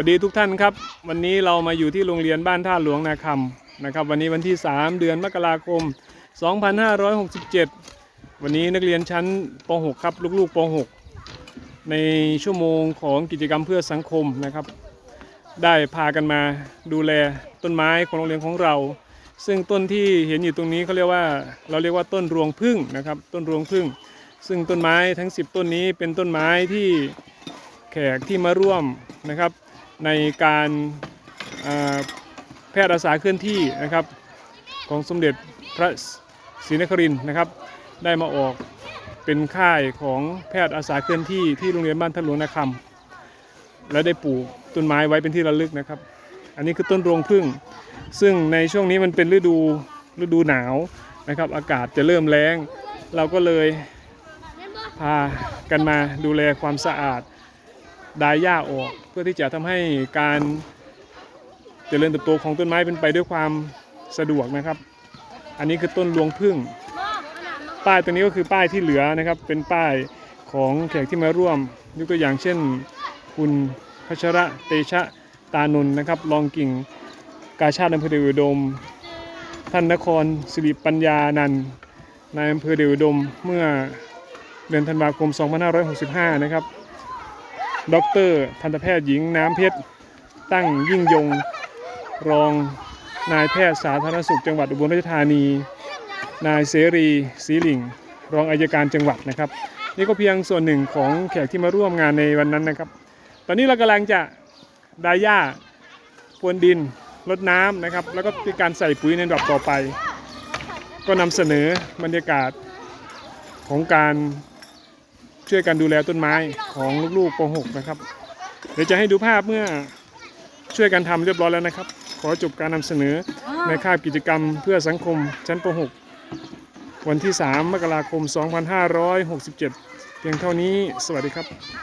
วัสดีทุกท่านครับ วันนี้เรามาอยู่ที่โรงเรียนบ้านท่าหลวงนาคำนะครับ วันนี้วันที่ 3 เดือนมกราคม 2567 วันนี้นักเรียนชั้นป .6 ครับลูกๆป .6 ในชั่วโมงของกิจกรรมเพื่อสังคมนะครับ ได้พากันมาดูแลต้นไม้ของโรงเรียนของเรา ซึ่งต้นที่เห็นอยู่ตรงนี้เขาเรียกว่าเราเรียกว่าต้นรวงพึ่งนะครับ ต้นรวงพึ่ง ซึ่งต้นไม้ทั้ง 10 ต้นนี้เป็นต้นไม้ที่แขกที่มาร่วมนะครับ ในการแพทย์อาสาเคลื่อนที่นะครับของสมเด็จพระศรีนครินทร์นะครับ ได้มาออกเป็นค่ายของแพทย์อาสาเคลื่อนที่ที่โรงเรียนบ้านท่าหลวงนาคำและได้ปลูกต้นไม้ไว้เป็นที่ระลึกนะครับ อันนี้คือต้นรวงพึ่ง ซึ่งในช่วงนี้มันเป็นฤดูฤดูหนาวนะครับ อากาศจะเริ่มแล้งเราก็เลยพากันมาดูแลความสะอาด ดายหญ้าออก เพื่อที่จะทำให้การเจริญเติบโตของต้นไม้เป็นไปด้วยความสะดวกนะครับ อันนี้คือต้นรวงพึ่ง ป้ายตัวนี้ก็คือป้ายที่เหลือนะครับ เป็นป้ายของแขกที่มาร่วม ยกตัวอย่างเช่น คุณพัชระเตชะตานนท์นะครับรองกิ่งกาชาติอำเภอเดชอุดม ท่านนครสิริปัญญานันนายอำเภอเดชอุดมเมื่อเดือนธันวาคม 2565 นะครับ ดอกเตอรทันตแพทย์หญิงน้ำเพชร ตั้งยิ่งยงรองนายแพทย์สาธารณสุขจังหวัดอุบลราชธานี นายเสรีศรีหลิงรองอายการจังหวัดนะครับ นี่ก็เพียงส่วนหนึ่งของแขกที่มาร่วมงานในวันนั้นนะครับ ตอนนี้เรากำลังจะดาหญ้าพรวนดินรดน้ำนะครับ แล้วก็มีการใส่ปุ๋ยในดอกต่อไป ก็นำเสนอบรรยากาศของการ ช่วยกันดูแลต้นไม้ของลูกๆป .6 นะครับ เดี๋ยวจะให้ดูภาพเมื่อช่วยกันทำเรียบร้อยแล้วนะครับ ขอจบการนำเสนอในคาบกิจกรรมเพื่อสังคมชั้นป .6 วันที่ 3 มกราคม 2567 เพียงเท่านี้ สวัสดีครับ